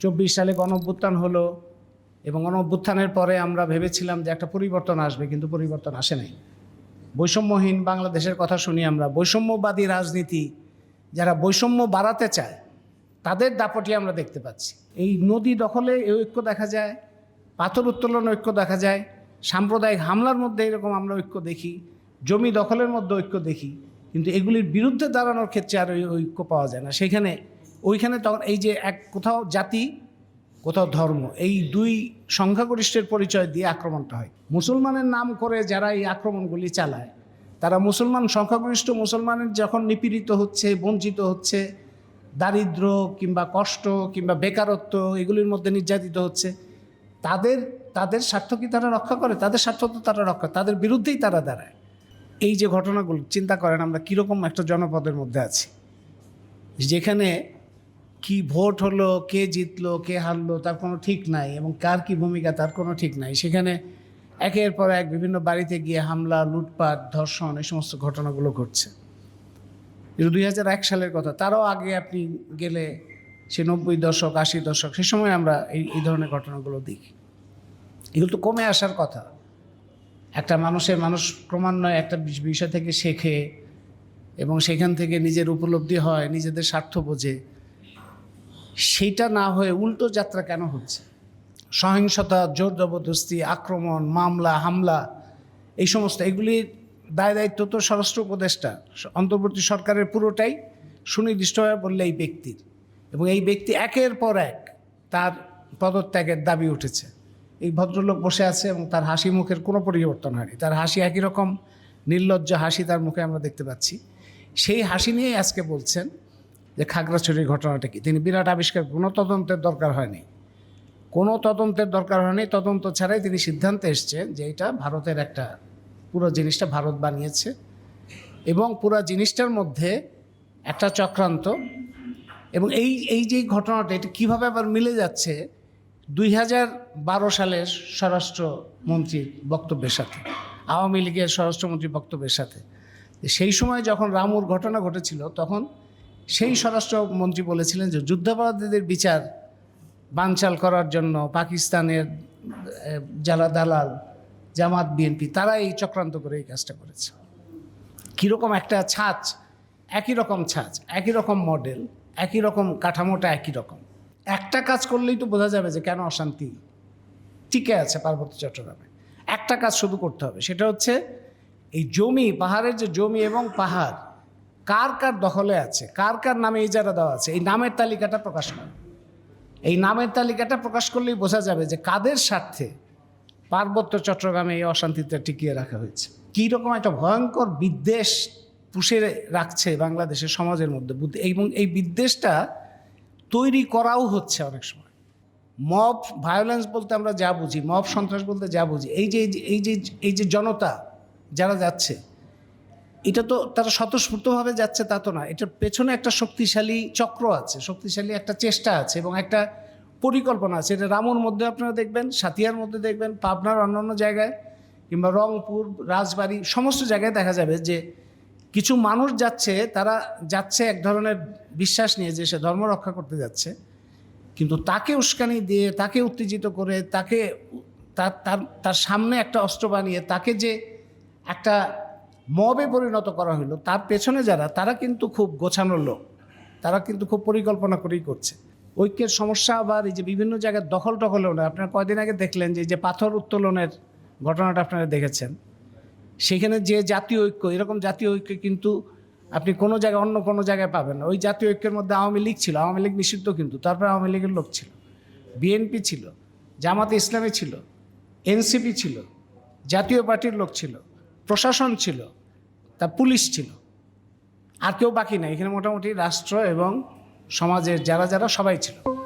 চব্বিশ সালে গণ অভ্যুত্থান হলো এবং গণ অভ্যুত্থানের পরে আমরা ভেবেছিলাম যে একটা পরিবর্তন আসবে, কিন্তু পরিবর্তন আসে নাই। বৈষম্যহীন বাংলাদেশের কথা শুনি আমরা, বৈষম্যবাদী রাজনীতি যারা বৈষম্য বাড়াতে চায়, তাদের দাপটি আমরা দেখতে পাচ্ছি। এই নদী দখলে ঐক্য দেখা যায়, পাথর উত্তোলন ঐক্য দেখা যায়, সাম্প্রদায়িক হামলার মধ্যে এরকম আমরা ঐক্য দেখি, জমি দখলের মধ্যে ঐক্য দেখি, কিন্তু এগুলির বিরুদ্ধে দাঁড়ানোর ক্ষেত্রে আর ওই ঐক্য পাওয়া যায় না। সেখানে ওইখানে তখন এই যে এক কোথাও জাতি, কোথাও ধর্ম, এই দুই সংখ্যাগরিষ্ঠের পরিচয় দিয়ে আক্রমণটা হয়। মুসলমানের নাম করে যারা এই আক্রমণগুলি চালায়, তারা মুসলমান, সংখ্যাগরিষ্ঠ মুসলমানের যখন নিপীড়িত হচ্ছে, বঞ্চিত হচ্ছে, দারিদ্র কিংবা কষ্ট কিংবা বেকারত্ব এগুলির মধ্যে নির্যাতিত হচ্ছে, তাদের তাদের স্বার্থ কি তারা রক্ষা করে? তাদের স্বার্থ তো তারা রক্ষা, তাদের বিরুদ্ধেই তারা দাঁড়ায়। এই যে ঘটনাগুলো, চিন্তা করেন আমরা কীরকম একটা জনপদের মধ্যে আছি। যেখানে কি ভোট হলো, কে জিতলো, কে হারলো, তার কোনো ঠিক নাই এবং কার কি ভূমিকা তার কোনো ঠিক নাই। সেখানে একের পর এক বিভিন্ন বাড়িতে গিয়ে হামলা, লুটপাট, ধর্ষণ এই সমস্ত ঘটনাগুলো ঘটছে। দুই হাজার এক সালের কথা। তারও আগে আপনি গেলে সে নব্বই দশক, আশি দশক, সে সময় আমরা এই এই ধরনের ঘটনাগুলো দেখি। এগুলো তো কমে আসার কথা। একটা মানুষের, মানুষ ক্রমান্বয়ে একটা বিষয় থেকে শেখে এবং সেখান থেকে নিজের উপলব্ধি হয়, নিজেদের স্বার্থ বোঝে। সেইটা না হয়ে উল্টো যাত্রা কেন হচ্ছে? সহিংসতা, জোর জবরদস্তি, আক্রমণ, মামলা, হামলা, এই সমস্ত এগুলির দায় দায়িত্ব তো স্বরাষ্ট্র উপদেষ্টা। অন্তর্বর্তী সরকারের পুরোটাই সুনির্দিষ্টভাবে বললে এই ব্যক্তির। এবং এই ব্যক্তি একের পর এক তার পদত্যাগের দাবি উঠেছে। এই ভদ্রলোক বসে আছে এবং তার হাসি মুখের কোনো পরিবর্তন হয়নি। তার হাসি একই রকম, নির্লজ্জ হাসি তার মুখে আমরা দেখতে পাচ্ছি। সেই হাসি নিয়েই আজকে বলছেন যে খাগড়াছড়ির ঘটনাটা কি? তিনি বিরাট আবিষ্কার কোনো তদন্তের দরকার হয়নি। কোনো তদন্তের দরকার হয়নি। তদন্ত ছাড়াই তিনি সিদ্ধান্তে এসছেন যে এটা ভারতের একটা পুরো জিনিসটা ভারত বানিয়েছে এবং পুরো জিনিসটার মধ্যে একটা চক্রান্ত এবং এই এই যে ঘটনাটা, এটা কীভাবে আবার মিলে যাচ্ছে দুই হাজার বারো সালের স্বরাষ্ট্রমন্ত্রীর বক্তব্যের সাথে, আওয়ামী লীগের স্বরাষ্ট্রমন্ত্রীর বক্তব্যের সাথে। সেই সময় যখন রামুর ঘটনা ঘটেছিল, তখন সেই স্বরাষ্ট্রমন্ত্রী বলেছিলেন যে যুদ্ধাপরাধীদের বিচার বানচাল করার জন্য পাকিস্তানের যারা দালাল, জামাত, বিএনপি তারা এই চক্রান্ত করে এই কাজটা করেছে। কীরকম একটা ছাঁচ, একই রকম ছাঁচ, একই রকম মডেল, একই রকম কাঠামোটা একই রকম। একটা কাজ করলেই তো বোঝা যাবে যে কেন অশান্তি টিকে আছে পার্বত্য চট্টগ্রামে। একটা কাজ শুধু করতে হবে, সেটা হচ্ছে এই জমি, পাহাড়ের যে জমি এবং পাহাড় কার কার দখলে আছে? কার কার নামে ইজারা দেওয়া আছে? এই নামের তালিকাটা প্রকাশ করে। এই নামের তালিকাটা প্রকাশ করলেই বোঝা যাবে যে কাদের স্বার্থে পার্বত্য চট্টগ্রামে এই অশান্তিটা টিকিয়ে রাখা হয়েছে। কী রকম একটা ভয়ঙ্কর বিদ্বেষ পুষে রাখছে বাংলাদেশের সমাজের মধ্যে। বুদ্ধি এবং এই বিদ্বেষটা তৈরি করাও হচ্ছে অনেক সময়। মব ভায়োলেন্স বলতে আমরা যা বুঝি, মব সন্ত্রাস বলতে যা বুঝি এই যে এই যে এই যে জনতা যারা যাচ্ছে এটা তো তারা স্বতঃস্ফূর্তভাবে যাচ্ছে তা তো না। এটার পেছনে একটা শক্তিশালী চক্র আছে, শক্তিশালী একটা চেষ্টা আছে এবং একটা পরিকল্পনা আছে। এটা রামুর মধ্যে আপনারা দেখবেন সাতিয়ার মধ্যে দেখবেন, পাবনার অন্যান্য জায়গায় কিংবা রংপুর, রাজবাড়ি, সমস্ত জায়গায় দেখা যাবে যে কিছু মানুষ যাচ্ছে, তারা যাচ্ছে এক ধরনের বিশ্বাস নিয়ে যে সে ধর্ম রক্ষা করতে যাচ্ছে। কিন্তু তাকে উস্কানি দিয়ে, তাকে উত্তেজিত করে, তাকে তার তার সামনে একটা অস্ত্র বানিয়ে, তাকে যে একটা মবে পরিণত করা হলো তার পেছনে যারা, তারা কিন্তু খুব গোছানো লোক। তারা কিন্তু খুব পরিকল্পনা করেই করছে। ঐক্যের সমস্যা আবার এই যে বিভিন্ন জায়গায় দখল টখলেও না। আপনারা কয়দিন আগে দেখলেন যে যে পাথর উত্তোলনের ঘটনাটা আপনারা দেখেছেন? সেখানে যে জাতীয় ঐক্য, এরকম জাতীয় ঐক্য কিন্তু আপনি কোনো জায়গায় অন্য কোনো জায়গায় পাবেন না। ওই জাতীয় ঐক্যের মধ্যে আওয়ামী লীগ ছিল, আওয়ামী লীগ নিষিদ্ধ কিন্তু, তারপরে আওয়ামী লীগের লোক ছিল। বিএনপি ছিল, জামাতে ইসলামী ছিল, এনসিপি ছিল, জাতীয় পার্টির লোক ছিল, প্রশাসন ছিল তা পুলিশ ছিল। আর কেউ বাকি নাই। এখানে মোটামুটি রাষ্ট্র এবং সমাজের যারা যারা সবাই ছিল।